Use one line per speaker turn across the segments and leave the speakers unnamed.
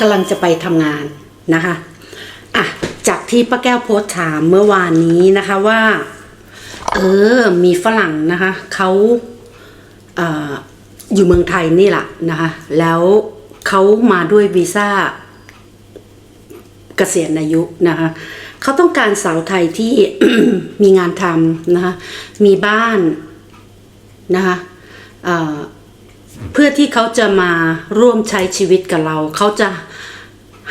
กำลังจะไปทำงานนะคะอะจากที่ป้าแก้วโพสถามเมื่อวานนี้นะคะว่า เออ มีฝรั่งนะคะเขาเอออยู่เมืองไทยนี่แหละนะคะแล้วเขามาด้วยวีซ่าเกษียณอายุนะคะเขาต้องการสาวไทยที่มีงานทำนะคะมีบ้านนะคะเเพื่อที่เขาจะมาร่วมใช้ชีวิตกับเรา เขาจะ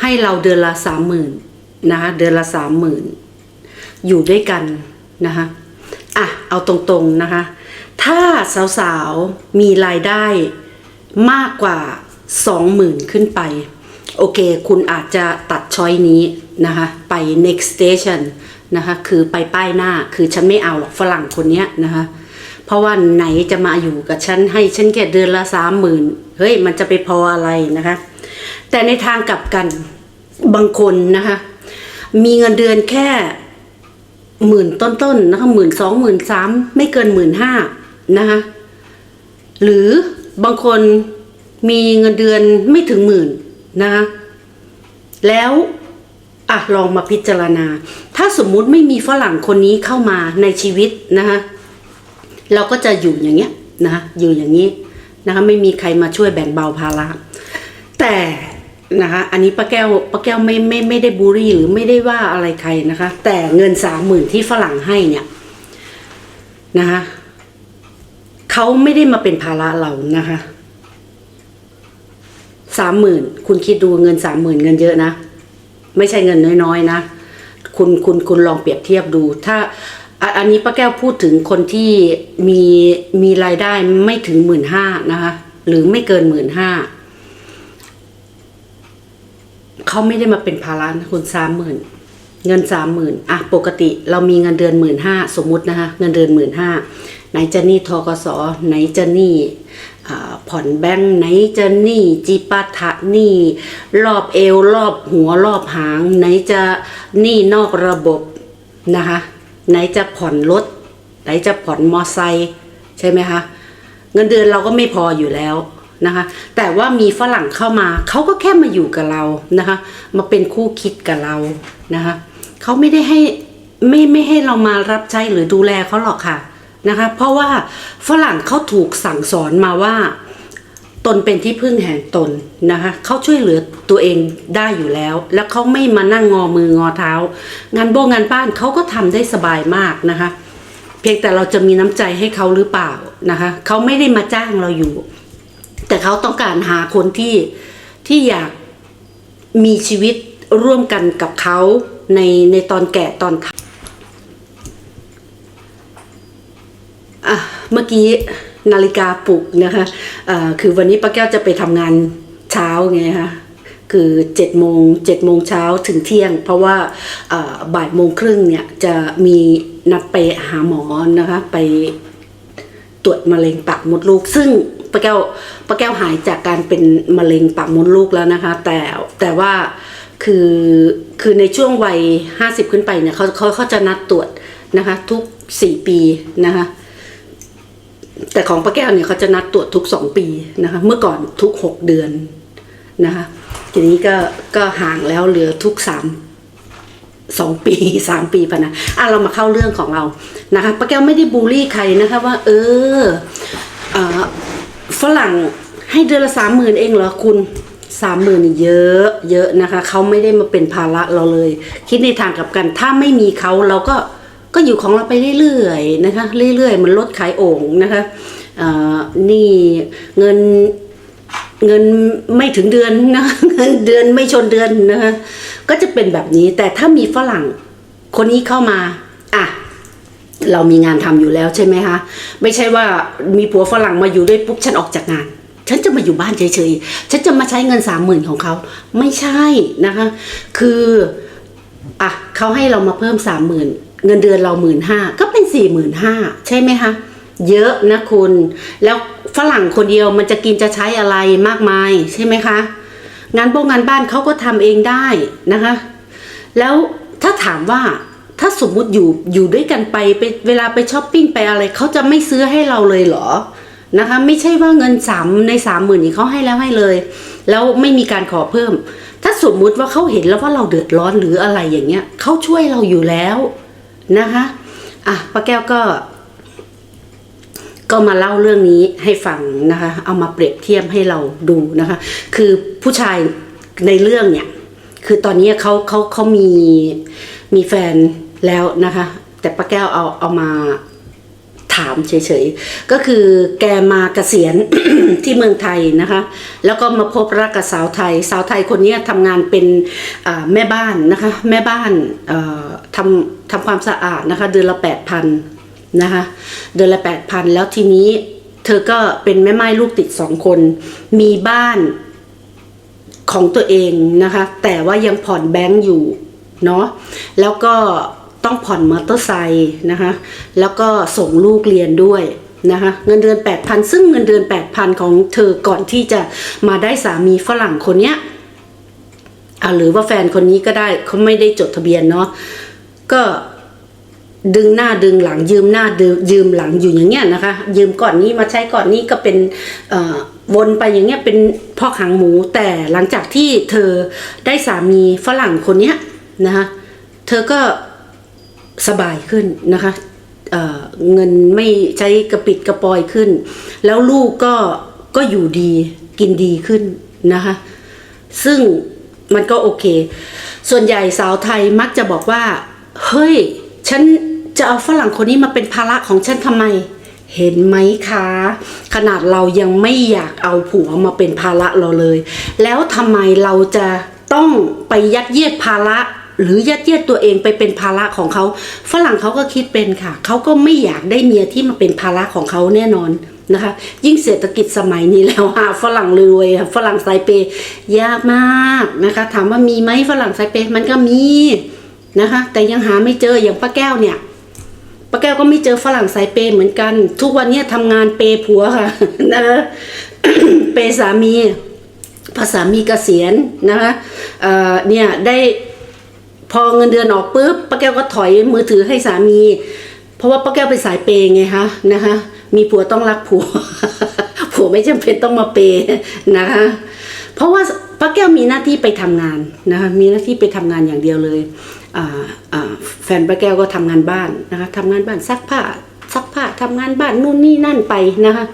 ให้เราเดือนละสามหมื่นนะคะเดือนละสามหมื่นอยู่ด้วยกันนะคะอะเอาตรงๆนะคะ ถ้าสาวๆมีรายได้มากกว่าสองหมื่นขึ้นไป โอเค คุณอาจจะตัดช้อยนี้นะคะ ไป next station นะคะ คือไปป้ายหน้าคือฉันไม่เอาหรอกฝรั่งคนเนี้ยนะคะเพราะว่าไหนจะมาอยู่กับฉันให้ฉันแค่เดือนละสามหมื่นเฮ้ยมันจะไปพออะไรนะคะ แต่ในทางกลับกัน บางคนนะคะ มีเงินเดือนแค่หมื่นต้นๆนะคะหมื่นสองหมื่นสามไม่เกินหมื่นห้านะคะหรือบางคนมีเงินเดือนไม่ถึงหมื่นนะคะแล้วอะลองมาพิจารณา ถ้าสมมุติไม่มีฝรั่งคนนี้เข้ามาในชีวิตนะคะเราก็จะอยู่อย่างเงี้ยนะคะอยู่อย่างนี้นะคะไม่มีใครมาช่วยแบ่งเบาภาระแต่ นะคะอันนี้ป้าแก้วป้าแก้วไม่ไม่ไม่ได้บูรี่หรือไม่ได้ว่าอะไรใครนะคะ แต่เงินสามหมื่นที่ฝรั่งให้เนี่ยนะคะเขาไม่ได้มาเป็นภาระเรานะคะสามหมื่นคุณคิดดูเงินสามหมื่นเงินเยอะนะ ไม่ใช่เงินน้อยๆนะคุณคุณคุณลองเปรียบเทียบดู ถ้าอันนี้ป้าแก้วพูดถึงคนที่มีมีรายได้ไม่ถึงหมื่นห้านะคะ หรือไม่เกินหมื่นห้า เขาไม่ได้มาเป็นภาระนะคุณสามหมื่นเงินสามหมื่นอะปกติเรามีเงินเดือนหมื่นห้าสมมุตินะคะเงินเดือนหมื่นห้าไหนจะหนี้ทกสไหนจะหนี้อ่ผ่อนแบงค์ไหนจะหนี้จีปาถะหนี้รอบเอวรอบหัวรอบหาง ไหนจะหนี้นอกระบบนะคะไหนจะผ่อนรถไหนจะผ่อนมอไซค์ใช่ไหมคะเงินเดือนเราก็ไม่พออยู่แล้ว นะคะ แต่ว่ามีฝรั่งเข้ามา เขาก็แค่มาอยู่กับเรานะคะ มาเป็นคู่คิดกับเรานะคะเขาไม่ได้ให้ไม่ไม่ให้เรามารับใช้หรือดูแลเขาหรอกค่ะนะคะ เพราะว่าฝรั่งเขาถูกสั่งสอนมาว่าตนเป็นที่พึ่งแห่งตนนะคะเขาช่วยเหลือตัวเองได้อยู่แล้ว แล้วเขาไม่มานั่งงอมืองอเท้า งานโบงานบ้านเขาก็ทำได้สบายมากนะคะ เพียงแต่เราจะมีน้ำใจให้เขาหรือเปล่านะคะเขาไม่ได้มาจ้างเราอยู่ แต่เขาต้องการหาคนที่ที่อยากมีชีวิตร่วมกันกับเขาในในตอนแก่ตอนเฒ่าอะเมื่อกี้นาฬิกาปลุกนะคะอ่าคือวันนี้ป้าแก้วจะไปทำงานเช้าไงคะคือเจ็ดโมงเจ็ดโมงเช้าถึงเที่ยง เพราะว่าอ่าบ่ายโมงครึ่งเนี่ยจะมีนัดไปหาหมอนะคะไปตรวจมะเร็งปากมดลูกซึ่ง ป้าแก้วป้าแก้วหายจากการเป็นมะเร็งปากมดลูกแล้วนะคะ แต่แต่ว่าคือคือในช่วงวัยห้าสิบขึ้นไปเนี่ยเขาเขาเขาจะนัดตรวจนะคะ ทุกสี่ปีนะคะ แต่ของป้าแก้วเนี่ยเขาจะนัดตรวจทุกสองปีนะคะ เมื่อก่อนทุกหกเดือนนะคะทีนี้ก็ก็ห่างแล้วเหลือทุกสามสองปีสามปีพะนะอะเรามาเข้าเรื่องของเรานะคะป้าแก้วไม่ได้บูลลี่ใครนะคะว่า เออเอ่อ ฝรั่งให้เดือนละสามหมื่นเองเหรอคุณสามหมื่นเยอะเยอะนะคะเขาไม่ได้มาเป็นภาระเราเลย คิดในทางกลับกัน ถ้าไม่มีเขาเราก็ก็อยู่ของเราไปเรื่อยๆนะคะ เรื่อยๆ มันรถขายโอ่งนะคะนี่เงินเงินไม่ถึงเดือนนะเงินเดือนไม่ชนเดือนนะคะก็จะเป็นแบบนี้แต่ถ้ามีฝรั่งคนนี้เข้ามาอะ เรามีงานทำอยู่แล้วใช่ไหมคะไม่ใช่ว่ามีผัวฝรั่งมาอยู่ด้วยปุ๊บฉันออกจากงาน ฉันจะมาอยู่บ้านเฉยๆ ฉันจะมาใช้เงินสามหมื่นของเขา ไม่ใช่นะคะ คืออะเขาให้เรามาเพิ่มสามหมื่นเงินเดือนเราหมื่นห้าก็เป็นสี่หมื่นห้าใช่ไหมคะเยอะนะคุณ แล้วฝรั่งคนเดียวมันจะกินจะใช้อะไรมากมายใช่ไหมคะ งานโบงงานบ้านเขาก็ทำเองได้นะคะ แล้วถ้าถามว่า ถ้าสมมุติอยู่อยู่ด้วยกันไปไปเวลาไปช้อปปิ้งไปอะไรเขาจะไม่ซื้อให้เราเลยเหรอนะคะ ไม่ใช่ว่าเงินสามในสามหมื่นนี่เขาให้แล้วให้เลย แล้วไม่มีการขอเพิ่ม ถ้าสมมุติว่าเขาเห็นแล้วว่าเราเดือดร้อนหรืออะไรอย่างเงี้ยเขาช่วยเราอยู่แล้วนะคะอะป้าแก้วก็ ก็มาเล่าเรื่องนี้ให้ฟังนะคะ เอามาเปรียบเทียบให้เราดูนะคะ คือผู้ชายในเรื่องเนี่ย คือตอนนี้เขาเขาเขามีมีแฟน แล้วนะคะ แต่ป้าแก้วเอาเอามาถามเฉยๆ ก็คือแกมาเกษียณที่เมืองไทยนะคะ แล้วก็มาพบรักกับสาวไทย สาวไทยคนนี้ทำงานเป็นแม่บ้านนะคะ แม่บ้านทำทำความสะอาดนะคะ เดือนละแปดพันนะคะ เดือนละแปดพันแล้วทีนี้เธอก็เป็นแม่ไม้ลูกติดสองคน มีบ้านของตัวเองนะคะ แต่ว่ายังผ่อนแบงก์อยู่เนาะ แล้วก็ ต้องผ่อนมอเตอร์ไซค์นะคะแล้วก็ส่งลูกเรียนด้วยนะคะเงินเดือน 8,000 ซึ่งเงินเดือน 8,000 ของเธอก่อนที่จะมาได้สามีฝรั่งคนเนี้ยอะหรือว่าแฟนคนนี้ก็ได้เขาไม่ได้จดทะเบียนเนาะก็ดึงหน้าดึงหลังยืมหน้าดึงยืมหลังอยู่อย่างเงี้ยนะคะ ยืมก่อนนี้มาใช้ก่อนนี้ก็เป็นวนไปอย่างเงี้ยเป็นพ่อขังหมูแต่หลังจากที่เธอได้สามีฝรั่งคนเนี้ยนะคะเธอก็ สบายขึ้นนะคะเเงินไม่ใช้กระปิดกระปอยขึ้น แล้วลูกก็ก็อยู่ดีกินดีขึ้นนะคะ ซึ่งมันก็โอเค ส่วนใหญ่สาวไทยมักจะบอกว่า เฮ้ย ฉันจะเอาฝรั่งคนนี้มาเป็นภาระของฉันทำไม เห็นไหมคะ ขนาดเรายังไม่อยากเอาผัวมาเป็นภาระเราเลย แล้วทำไมเราจะต้องไปยัดเยียดภาระ หรือยัดเยียดตัวเองไปเป็นภาระของเขา ฝรั่งเขาก็คิดเป็นค่ะ เขาก็ไม่อยากได้เมียที่มาเป็นภาระของเขาแน่นอนนะคะ ยิ่งเศรษฐกิจสมัยนี้แล้วหาฝรั่งรวยฝรั่งสายเปย์ยากมากนะคะ ถามว่ามีไหมฝรั่งสายเปย์มันก็มีนะคะ แต่ยังหาไม่เจออย่างป้าแก้วเนี่ยป้าแก้วก็ไม่เจอฝรั่งสายเปย์เหมือนกัน ทุกวันนี้ทำงานเปย์ผัวค่ะนะเปย์สามีพอสามีเกษียณนะคะเเนี่ยได้ พอเงินเดือนออกปุ๊บป้าแก้วก็ถอยมือถือให้สามี เพราะว่าป้าแก้วเป็นสายเปย์ไงคะนะคะมีผัวต้องรักผัว ผัวไม่จำเป็นต้องมาเปย์นะคะ เพราะว่าป้าแก้วมีหน้าที่ไปทำงานนะคะมีหน้าที่ไปทำงานอย่างเดียวเลยแฟนป้าแก้วก็ทำงานบ้านนะคะทำงานบ้านซักผ้าซักผ้าทำงานบ้านนู่นนี่นั่นไปนะคะ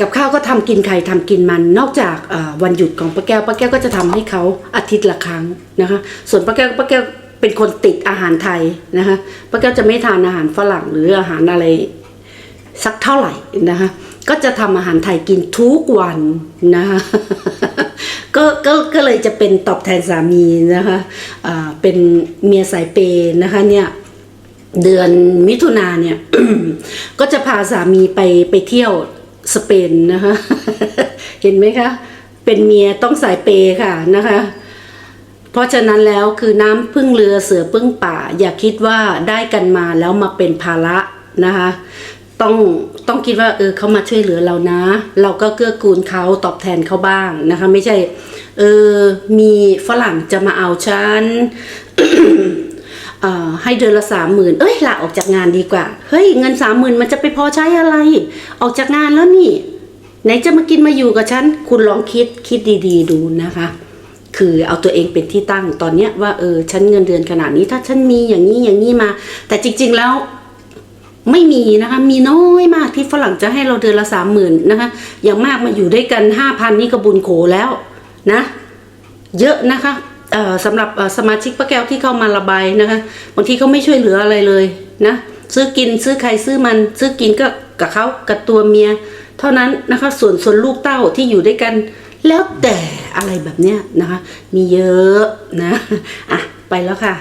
กับข้าวก็ทำกินไข่ทำกินมัน นอกจากวันหยุดของป้าแก้วป้าแก้วก็จะทำให้เขาอาทิตย์ละครั้งนะคะ ส่วนป้าแก้วป้าแก้วเป็นคนติดอาหารไทยนะคะป้าแก้วจะไม่ทานอาหารฝรั่งหรืออาหารอะไรสักเท่าไหร่นะคะก็จะทำอาหารไทยกินทุกวันนะคะก็ก็ก็เลยจะเป็นตอบแทนสามีนะคะอ่าเป็นเมียสายเปย์นะคะเนี่ยเดือนมิถุนาเนี่ยก็จะพาสามีไปไปเที่ยว สเปนนะคะ เห็นไหมคะ เป็นเมียต้องสายเปย์ค่ะนะคะ เพราะฉะนั้นแล้วคือน้ำพึ่งเรือเสือพึ่งป่า อย่าคิดว่าได้กันมาแล้วมาเป็นภาระนะคะ ต้องต้องคิดว่าเออเขามาช่วยเหลือเรานะ เราก็เกื้อกูลเขาตอบแทนเขาบ้างนะคะ ไม่ใช่ เออมีฝรั่งจะมาเอาฉัน ให้เดือนละสามหมื่นเอ้ยลาออกจากงานดีกว่า เฮ้ยเงินสามหมื่นมันจะไปพอใช้อะไร ออกจากงานแล้วนี่ ไหนจะมากินมาอยู่กับฉัน คุณลองคิดคิดดีๆ ดูนะคะ คือเอาตัวเองเป็นที่ตั้งตอนเนี้ยว่าเออฉันเงินเดือนขนาดนี้ถ้าฉันมีอย่างนี้อย่างนี้มา แต่จริง ๆแล้วไม่มีนะคะมีน้อยมากที่ฝรั่งจะให้เราเดือนละสามหมื่นนะคะอย่างมากมาอยู่ด้วยกันห้าพันนี่ก็บุญโขแล้วนะ เยอะนะคะ สำหรับสมาชิกป้าแก้วที่เข้ามาระบายนะคะบางทีเขาไม่ช่วยเหลืออะไรเลยนะซื้อกินซื้อใครซื้อมัน ซื้อกินก็กับเขากับตัวเมีย เท่านั้นนะคะส่วนส่วนลูกเต้าที่อยู่ด้วยกัน แล้วแต่อะไรแบบเนี้ยนะคะ มีเยอะนะอะไปแล้วค่ะ